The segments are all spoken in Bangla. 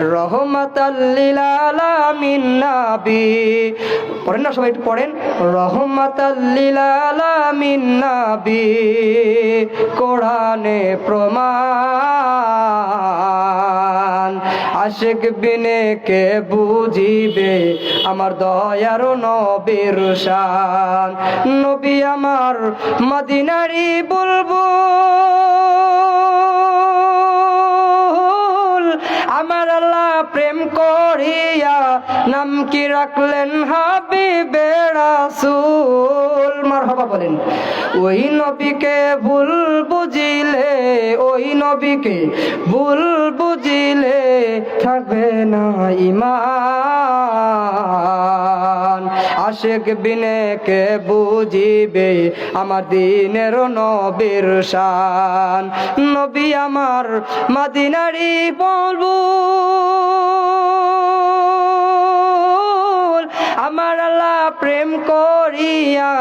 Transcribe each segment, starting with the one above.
রহমাতাল্লিল আলামিন নাবি। পড়েন না সবাই, একটু পড়েন। রহমাতাল্লিল আলামিন নাবি। কোরআনে প্রমাণ। আশেক বিনে কে বুঝিবে? আমার দয়ার নবীর শান। নবী আমার মদিনারি বুলবুল আমার আল্লাহ প্রেম করিয়া নাম কি রাখলেন হাবিবে রাসূল? মারহাবা বলেন, ওই নবীকে ভুল বুঝিলে, ওই নবীকে ভুল বুঝিলে থাকবে না ইমান আশেক বিনে কে বুঝিবে? আমার দিনের নবীর শান। নবী আমার মাদিনারি বলবু, আমার আল্লাহ প্রেম করিয়া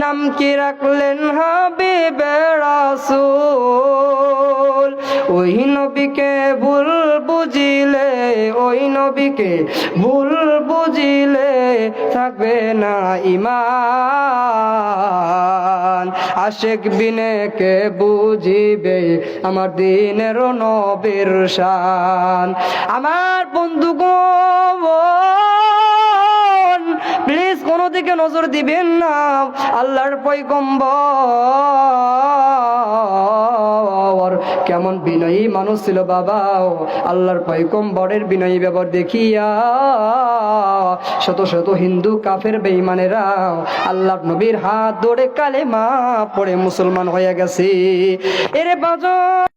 নাম কি রাখলেন হাবিবে রাসূল? ওই নবীকে ভুল ওই নবীকে ভুল বুঝিলে থাকবে না ইমান আশেক বিনে কে বুঝিবে আমার দিনের নবীর শান। আমার বন্ধু গো প্লিজ কোনো দিকে নজর দিবেন না। আল্লাহর পয়গম্বর কেমন বিনয়ী মানুষ ছিল বাবা আল্লাহর পয়গম্বরের বিনয়ী ব্যবহার দেখিয়া শত শত হিন্দু কাফের বেইমানেরা আল্লাহর নবীর হাত ধরে কালে মা পড়ে মুসলমান হয়ে গেছে। এরে বাজার